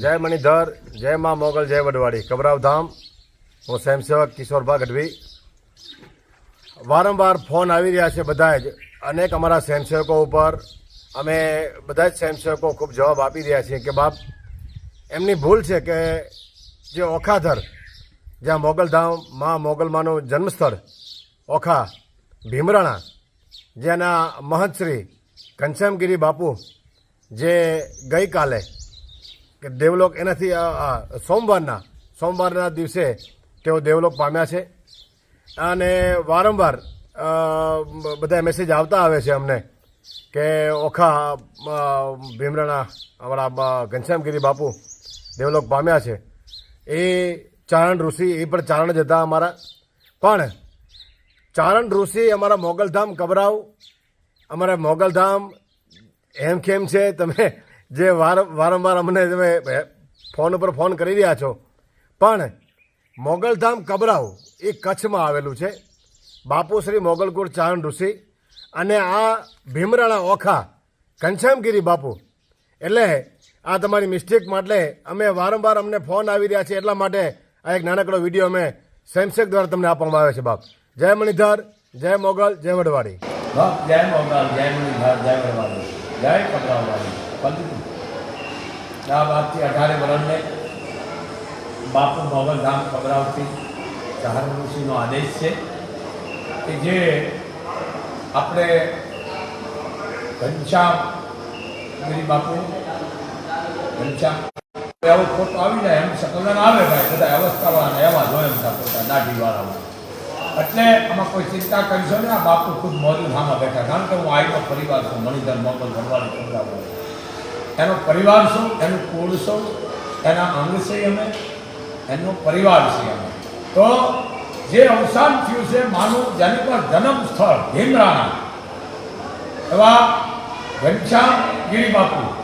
જય મણિધર, જય મા મોગલ, જય વડવાડી. કબરાવ ધામ. હું સ્વયંસેવક કિશોરભા ગઢવી વારંવાર ફોન આવી રહ્યા છે બધા જ. અનેક અમારા સ્વયંસેવકો ઉપર અમે બધા જ સ્વયંસેવકો ખૂબ જવાબ આપી રહ્યા છીએ કે બાપ, એમની ભૂલ છે કે જે ઓખાધર, જ્યાં મોગલધામ મા મોગલમાનું જન્મસ્થળ, ઓખા, ભીમરાણા, જેના મહંતશ્રી ઘનશ્યામગીરી બાપુ, જે ગઈકાલે કે દેવલોક એનાથી સોમવારના સોમવારના દિવસે તેઓ દેવલોક પામ્યા છે. અને વારંવાર બધા મેસેજ આવતા આવે છે અમને કે ઓખા ભીમરાણા, અમારા ઘનશ્યામગીરી બાપુ દેવલોક પામ્યા છે. એ ચારણ ઋષિ, એ પણ ચારણ જ હતા અમારા. પણ ચારણ ઋષિ અમારા મોગલધામ કબરાવ, અમારા મોગલધામ એમ કેમ છે, તમે જે વાર, વારંવાર અમને તમે ફોન ઉપર ફોન કરી રહ્યા છો. પણ મોગલધામ કબરાઉ એ કચ્છમાં આવેલું છે. બાપુ શ્રી મોગલકુળ ચારણ ઋષિ અને આ ભીમરાણા ઓખા ઘનશ્યામગીરી બાપુ. એટલે આ તમારી મિસ્ટેક માટે અમે વારંવાર અમને ફોન આવી રહ્યા છે એટલા માટે આ એક નાનકડો વીડિયો અમે સેમસેક દ્વારા તમને આપવામાં આવે છે, બાપ. જય મણિધર, જય મોગલ, જય વડવાડી. જય મોગલ, જય મણિધર, જય વડવાડી. જય કબરાવાડી આ અઢારે વરણને બાપુ ભવન ધામ ખબરાવતી ઋષિનો આદેશ છે કે જે આપણે ઘનશ્યામ ગીરી બાપુ, ઘનશ્યામ એવો ખોટો આવી જાય એમ સકલન આવે ભાઈ, બધા અવસ્થાવાળાને એવા જો એમ પોતા દાઢીવાળા એટલે આમાં કોઈ ચિંતા કરશો ને આ બાપુ ખુદ મોજૂદ ધામમાં બેઠા. કારણ કે હું આવ્યો પરિવાર છું, મણિધર, મોગલ ભરવાડી ખબરાવો એનો પરિવાર શું? એનું કુળ શું? એના અંગ છે અમે? એનો પરિવાર છે અમે. તો જે અવસાન થયું છે માનું જેની પર જન્મ સ્થળ ભીમરાણા. એવા ઘનશ્યામ ગીરી બાપુ.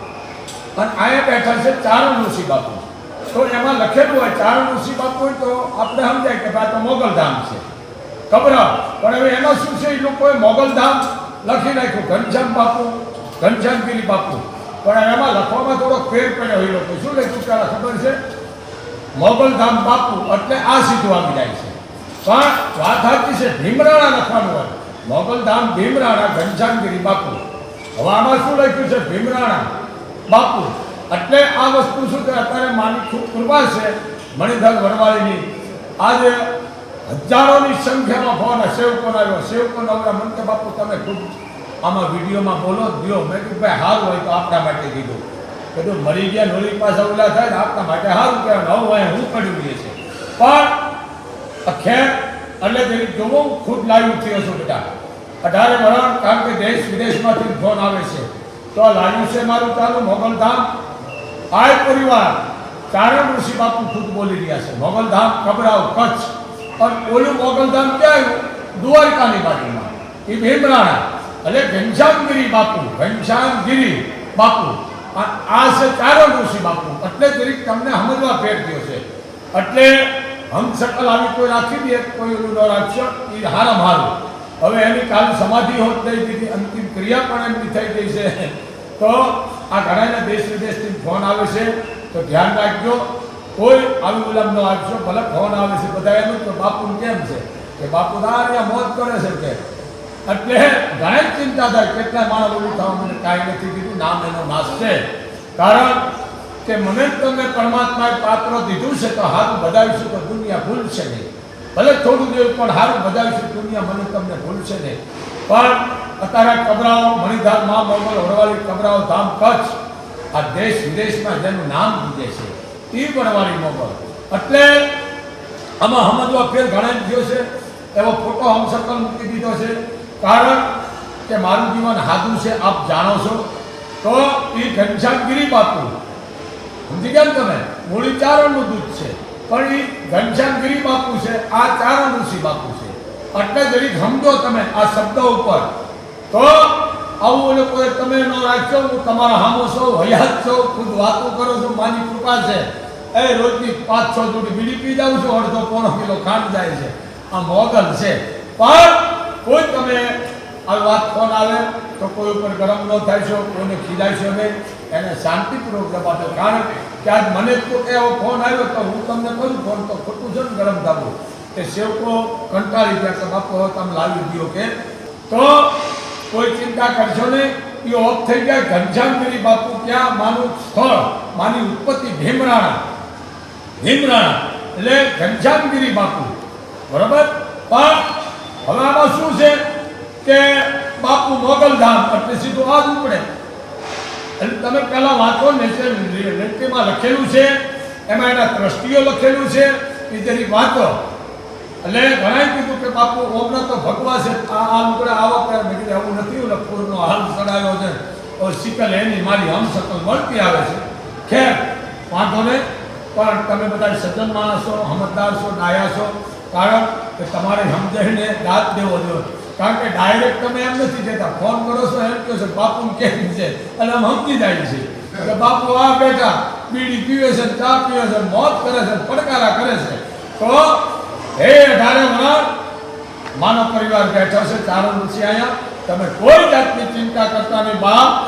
અને અહીંયા બેઠા છે ચારણ ઋષિ બાપુ. તો એમાં લખેલું હોય ચારણ ઋષિ બાપુ હોય તો આપણે સમજાય કે ભાઈ તો મોગલધામ છે. કબરાવ પણ હવે એમાં શું છે? એ લોકોએ મોગલધામ લખી નાખ્યું. ઘનશ્યામ બાપુ, ઘનશ્યામગીરી બાપુ. પણ એમાં લખવામાં થોડો ફેર પડ્યો એ લોકો શું લખ્યું? ત્યારે ખબર છે? મોગલધામ બાપુ એટલે આ સીધું આવી જાય છે. પણ વાત સાચી છે, ભીમરાણા લખવાનું હોય. મોગલધામ ભીમરાણા ઘનશ્યામગીરી બાપુ. હવે આમાં શું લખ્યું છે? ભીમરાણા બાપુ. એટલે આ વસ્તુ શું છે અત્યારે માની ખૂબ કૃપા છે, મણિધર વરવાળીની આજે હજારોની સંખ્યામાં ફોન સેવકો આવ્યો? સેવકો નવરા મંત્ર બાપુ, તમે ખૂબ આમાં વિડીયોમાં બોલો દો મેં કીધું, ભાઈ સારું હોય તો આપણા માટે કીધું કીધું, મરી ગયા નોરી પાસે ઓલા થાય ને આપણા માટે સારું કહેવાય. નવું હોય હું પડ્યું છે. પણ ખેર, એટલે તેની જોવો, ખુદ લાઈવ થયો છું બેટા અઢારે વરણ કારણ કે દેશ વિદેશમાંથી ફોન આવે છે. તો આ લાવ્યું છે મારું ચાલુ, મોગલધામ. આ પરિવાર ચારણ ઋષિ બાપુ ખુદ બોલી રહ્યા છે. મોગલધામ કબરાવ કચ્છ. અને ઓલું મોગલધામ ક્યાં આવ્યું? દ્વારકાની બાજુમાં. એ ભીમરાણા. એટલે ઘનશ્યામગીરી બાપુ ઘનશ્યામગીરી બાપુ. આ છે ચારો ઋષિ બાપુ. એટલે જરીક તમને સમજવા ફેર થયો છે. એટલે હમસકલ આવી કોઈ રાખી દે, કોઈ ન રાખશો એ હારામ હારું. હવે એની કાલ સમાધિ હોત થઈ દીધી અંતિમ ક્રિયા પણ એમની થઈ ગઈ છે. તો આ ઘણાના દેશ વિદેશથી ફોન આવે છે. તો ધ્યાન રાખજો. કોઈ આવી ગુલામ ન આપશો ભલે ફોન આવે છે બધા એનું તો બાપુ કેમ છે? કે બાપુ દાર મોત કરે છે કે. એટલે ઘણા ચિંતા થાય. કેટલા માણસ ઓલું થવા મને કાંઈ નથી કીધું. નામ એનો નાશ છે. કારણ કે મને તમે પરમાત્માએ પાત્ર દીધું છે તો હારું બધાવીશું તો દુનિયા ભૂલશે નહીં. ભલે થોડું દેવું પણ હારું બધાવીશું દુનિયા મને તમને ભૂલશે નહીં. પણ અત્યારે કબરાઓ મણિધામ મા મોગલ હળવાળી કબરાઓ, ધામ, કચ્છ, આ દેશ વિદેશમાં જેનું નામ દીધે છે એ વડવાળી મોગલ. એટલે આમાં સમજવા ફેર ઘણા જ છે. એવો ફોટો હમસકલ મૂકી દીધો છે. કારણ કે મારું જીવન હાદું છે, આપ જાણો છો. તો એ ઘનશ્યામગીરી બાપુ, સમજી ગયા તમે? મૂળી ચારણનું દૂધ છે. પણ એ ઘનશ્યામગીરી બાપુ છે, આ ચારણ ઋષિ બાપુ છે. એટલે જરીક સમજો તમે આ શબ્દો ઉપર. તો આવું એ કોઈ તમે ન રાખશો હું તમારા હામો છો હયાત છો, ખુદ વાતો કરો છો માની કૃપા છે. એ રોજની પાંચ છ જોડી બીડી પી જાઉં છું, અડધો પોણો કિલો ખાંડ જાય છે. આ મોગલ છે. પણ કોઈ તમે આ વાત ફોન આવે તો કોઈ ઉપર ગરમ ન થાય છો, કોઈને ખીજાય છે અમે એને શાંતિપૂર્વક દબાતો કારણ કે આજ મને તો એવો ફોન આવ્યો તો હું તમને કહું ફોન તો ખોટું છે ને ગરમ થવું. કે સેવકો કંટાળી ગયા કે બાપો તમે લાવી દો કે. તો કોઈ ચિંતા કરશો નહીં. એ ઓફ થઈ ગયા. ઘનશ્યામગીરી બાપુ ક્યાં માનું સ્થળ, માની ઉત્પત્તિ ભીમરાણા. ભીમરાણા. એટલે ઘનશ્યામગીરી બાપુ. બરાબર? પણ હવે આમાં શું છે કે બાપુ મોગલધામ એટલે સીધું આ જ ઉપડે. એટલે તમે પહેલાં વાંચો ને લેખમાં લખેલું છે, એમાં એના ત્રષ્ટિઓ લખેલું છે, એ જરી વાંચો. એટલે ઘણાએ કીધું કે બાપુ, ઓમના તો ભગવા છે, આ આ લુગડા આવા કરે મેં કીધું, આવું નથી, ઓલા પૂરનો હાલ ચડાવ્યો છે. સિકલ એની મારી હમસકલ મળતી આવે છે. ખેર, વાંધો નહીં, પણ તમે બધા સજ્જન માણસો સમજદાર છો, ડાયા છો કારણ કે તમારે સમજાઈને દાંત દેવો જોઈએ. કારણ કે ડાયરેક્ટ તમે એમ નથી કહેતા ફોન કરો છો, એમ કહો છો, બાપુ કેમ છે? અને આમ સમજી જાય છે. કે બાપુ આ બેઠા, બીડી પીવે છે, ચા પીવે છે, મોત કરે છે, પડકારા કરે છે. તો હે અઢારે વરાળ માનવ પરિવાર બેઠો છે, ચારો નથી અહીંયા તમે કોઈ જાતની ચિંતા કરતા નહીં, બાપ.